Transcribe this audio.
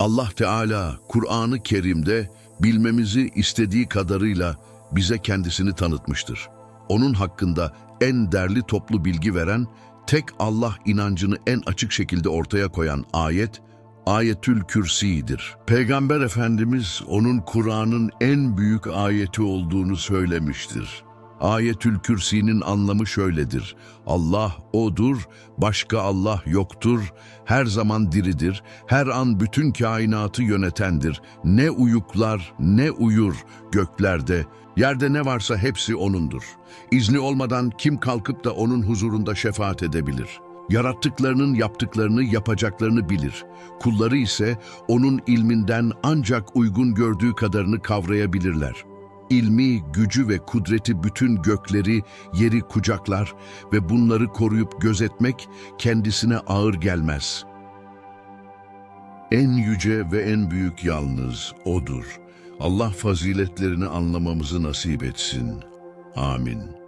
Allah Teala Kur'an-ı Kerim'de bilmemizi istediği kadarıyla bize kendisini tanıtmıştır. Onun hakkında en derli toplu bilgi veren, tek Allah inancını en açık şekilde ortaya koyan ayet, Ayetül Kürsi'dir. Peygamber Efendimiz onun Kur'an'ın en büyük ayeti olduğunu söylemiştir. Ayetül Kürsi'nin anlamı şöyledir. Allah O'dur, başka Allah yoktur, her zaman diridir, her an bütün kainatı yönetendir. Ne uyuklar ne uyur göklerde, yerde ne varsa hepsi O'nundur. İzni olmadan kim kalkıp da O'nun huzurunda şefaat edebilir? Yarattıklarının yaptıklarını, yapacaklarını bilir. Kulları ise O'nun ilminden ancak uygun gördüğü kadarını kavrayabilirler. İlmi, gücü ve kudreti bütün gökleri, yeri kucaklar ve bunları koruyup gözetmek kendisine ağır gelmez. En yüce ve en büyük yalnız O'dur. Allah faziletlerini anlamamızı nasip etsin. Amin.